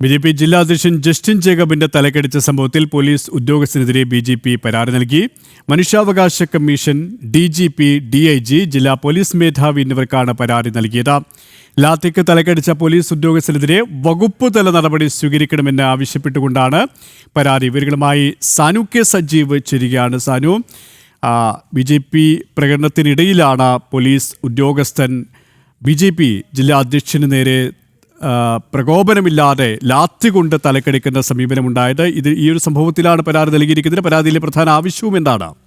B J P ജില്ലാ അധ്യക്ഷൻ Justin ജേക്കബിന്റെ തലക്കടിച്ച സംഭവത്തിൽ പോലീസ് ഉദ്യോഗസ്ഥനെതിരെ ബി ജെ പി പരാതി നൽകി. മനുഷ്യാവകാശ commission D G P D I G ജില്ലാ പോലീസ് മേധാവി എന്നിവർക്കാണ് പരാതി നൽകിയത്. ലാത്തിക്ക് തലക്കടിച്ച പോലീസ് ഉദ്യോഗസ്ഥനെതിരെ വകുപ്പ് തല നടപടി സ്വീകരിക്കണമെന്ന് ആവശ്യപ്പെട്ടുകൊണ്ടാണ് പരാതി. ഇവരുമായി സാനു കെ സജീവ് ചേരുകയാണ് സാനു. ബി ജെ പി പ്രകടനത്തിനിടയിലാണ് പോലീസ് ഉദ്യോഗസ്ഥൻ ബി ജെ പി ജില്ലാ അധ്യക്ഷന് നേരെ പ്രകോപനമില്ലാതെ ലാത്തി കൊണ്ട് തലക്കടിക്കുന്ന സമീപനമുണ്ടായത് ഇത് ഈ ഒരു സംഭവത്തിലാണ് പരാതി നൽകിയിരിക്കുന്നത്. പരാതിയിലെ പ്രധാന ആവശ്യവും എന്താണ്?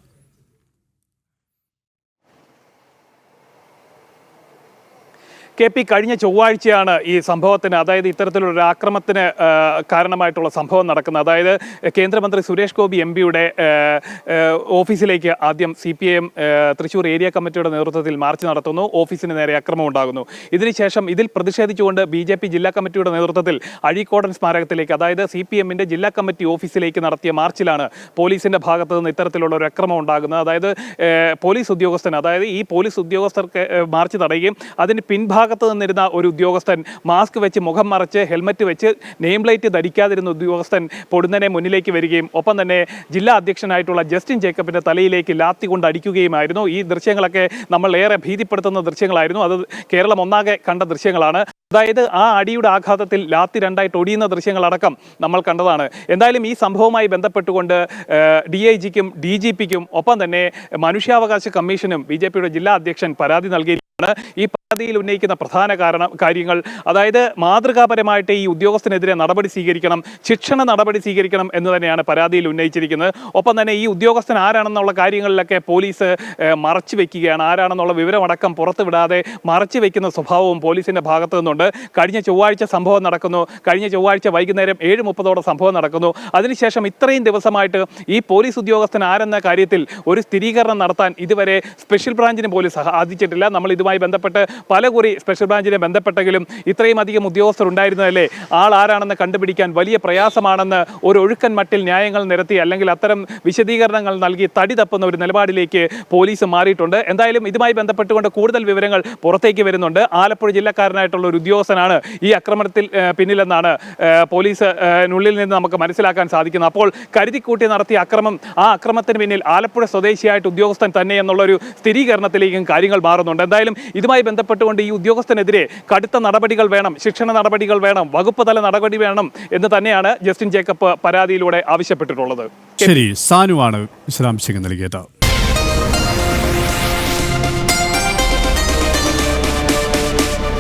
കെ പി കഴിഞ്ഞ ചൊവ്വാഴ്ചയാണ് ഈ സംഭവത്തിന് അതായത് ഇത്തരത്തിലുള്ള ഒരു ആക്രമത്തിന് കാരണമായിട്ടുള്ള സംഭവം നടക്കുന്നത്. അതായത് കേന്ദ്രമന്ത്രി സുരേഷ് ഗോപി എം പിയുടെ ഓഫീസിലേക്ക് ആദ്യം C P I M Thrissur area കമ്മിറ്റിയുടെ നേതൃത്വത്തിൽ മാർച്ച് നടത്തുന്നു. ഓഫീസിന് നേരെ അക്രമം ഉണ്ടാകുന്നു. ഇതിനുശേഷം ഇതിൽ പ്രതിഷേധിച്ചുകൊണ്ട് ബി ജെ പി ജില്ലാ കമ്മിറ്റിയുടെ നേതൃത്വത്തിൽ അഴീക്കോടൻ സ്മാരകത്തിലേക്ക് അതായത് സി പി എമ്മിന്റെ ജില്ലാ കമ്മിറ്റി ഓഫീസിലേക്ക് നടത്തിയ മാർച്ചിലാണ് പോലീസിന്റെ ഭാഗത്തു നിന്ന് ഇത്തരത്തിലുള്ള ഒരു അക്രമം ഉണ്ടാകുന്നത്. അതായത് പോലീസ് ഉദ്യോഗസ്ഥൻ അതായത് ഈ പോലീസ് ഉദ്യോഗസ്ഥർക്ക് മാർച്ച് തടയുകയും അതിന് പിൻഭാഗത്ത് നിന്നിരുന്ന ഒരു ഉദ്യോഗസ്ഥൻ മാസ്ക് വെച്ച് മുഖം മറച്ച് ഹെൽമറ്റ് വെച്ച് നെയിം പ്ലേറ്റ് ധരിക്കാതിരുന്ന ഉദ്യോഗസ്ഥൻ പൊടുന്നനെ മുന്നിലേക്ക് വരികയും ഒപ്പം തന്നെ ജില്ലാ അധ്യക്ഷനായിട്ടുള്ള ജസ്റ്റിൻ ജേക്കബിന്റെ തലയിലേക്ക് ലാത്തി കൊണ്ട് അടിക്കുകയുമായിരുന്നു. ഈ ദൃശ്യങ്ങളൊക്കെ നമ്മൾ ഏറെ ഭീതിപ്പെടുത്തുന്ന ദൃശ്യങ്ങളായിരുന്നു. അത് കേരളം ഒന്നാകെ കണ്ട ദൃശ്യങ്ങളാണ്. അതായത് ആ അടിയുടെ ആഘാതത്തിൽ ലാത്തി രണ്ടായിട്ട് ഒടിയുന്ന ദൃശ്യങ്ങളടക്കം നമ്മൾ കണ്ടതാണ്. എന്തായാലും ഈ സംഭവവുമായി ബന്ധപ്പെട്ടുകൊണ്ട് ഡി ഐ ജിക്കും ഡി ജി പിക്കും ഒപ്പം തന്നെ മനുഷ്യാവകാശ കമ്മീഷനും ബി ജെ പിയുടെ ജില്ലാ അധ്യക്ഷൻ പരാതി നൽകിയിരിക്കുകയാണ് ഈ പരാതിയിൽ ഉന്നയിക്കുന്ന പ്രധാന കാരണം കാര്യങ്ങൾ അതായത് മാതൃകാപരമായിട്ട് ഈ ഉദ്യോഗസ്ഥനെതിരെ നടപടി സ്വീകരിക്കണം ശിക്ഷണ നടപടി സ്വീകരിക്കണം എന്ന് തന്നെയാണ് പരാതിയിൽ ഉന്നയിച്ചിരിക്കുന്നത്. ഒപ്പം തന്നെ ഈ ഉദ്യോഗസ്ഥൻ ആരാണെന്നുള്ള കാര്യങ്ങളിലൊക്കെ പോലീസ് മറച്ചു വെക്കുകയാണ്. ആരാണെന്നുള്ള വിവരമടക്കം പുറത്തുവിടാതെ മറച്ചു വെക്കുന്ന സ്വഭാവവും പോലീസിന്റെ ഭാഗത്തു നിന്നുണ്ട്. കഴിഞ്ഞ ചൊവ്വാഴ്ച സംഭവം നടക്കുന്നു. കഴിഞ്ഞ ചൊവ്വാഴ്ച വൈകുന്നേരം ഏഴ് മുപ്പതോടെ സംഭവം നടക്കുന്നു. അതിനുശേഷം ഇത്രയും ദിവസമായിട്ട് ഈ പോലീസ് ഉദ്യോഗസ്ഥൻ ആരെന്ന കാര്യത്തിൽ ഒരു സ്ഥിരീകരണം നടത്താൻ ഇതുവരെ സ്പെഷ്യൽ ബ്രാഞ്ചിന് പോലും സാധിച്ചിട്ടില്ല. നമ്മൾ ഇതുമായി ബന്ധപ്പെട്ട് പല കുറി സ്പെഷ്യൽ ബ്രാഞ്ചിനെ ബന്ധപ്പെട്ടെങ്കിലും ഇത്രയും അധികം ഉദ്യോഗസ്ഥർ ഉണ്ടായിരുന്നതല്ലേ? ആൾ ആരാണെന്ന് കണ്ടുപിടിക്കാൻ വലിയ പ്രയാസമാണെന്ന് ഒരു ഒഴുക്കൻ മട്ടിൽ ന്യായങ്ങൾ നിരത്തി അല്ലെങ്കിൽ അത്തരം വിശദീകരണങ്ങൾ നൽകി തടി തപ്പുന്ന ഒരു നിലപാടിലേക്ക് പോലീസ് മാറിയിട്ടുണ്ട്. എന്തായാലും ഇതുമായി ബന്ധപ്പെട്ടുകൊണ്ട് കൂടുതൽ വിവരങ്ങൾ പുറത്തേക്ക് വരുന്നുണ്ട്. ആലപ്പുഴ ജില്ലക്കാരനായിട്ടുള്ള ഒരു ഉദ്യോഗസ്ഥനാണ് ഈ ആക്രമണത്തിൽ പിന്നിലെന്നാണ് പോലീസിനുള്ളിൽ നിന്ന് നമുക്ക് മനസ്സിലാക്കാൻ സാധിക്കുന്നത്. അപ്പോൾ കരുതിക്കൂട്ടി നടത്തിയ അക്രമം ആ അക്രമത്തിന് പിന്നിൽ ആലപ്പുഴ സ്വദേശിയായിട്ട് ഉദ്യോഗസ്ഥൻ തന്നെ എന്നുള്ളൊരു സ്ഥിരീകരണത്തിലേക്കും കാര്യങ്ങൾ മാറുന്നുണ്ട്. എന്തായാലും ഇതുമായി ബന്ധപ്പെട്ടുകൊണ്ട് ഈ ഉദ്യോഗസ്ഥനെതിരെ കടുത്ത നടപടികൾ വേണം ശിക്ഷണ നടപടികൾ വേണം വകുപ്പ് തല നടപടി വേണം എന്ന് തന്നെയാണ് ജസ്റ്റിൻ ജേക്കബ് പരാതിയിലൂടെ ആവശ്യപ്പെട്ടിട്ടുള്ളത്. ശരി സാനുവാണ് വിശദാംശങ്ങൾ നൽകിയത്.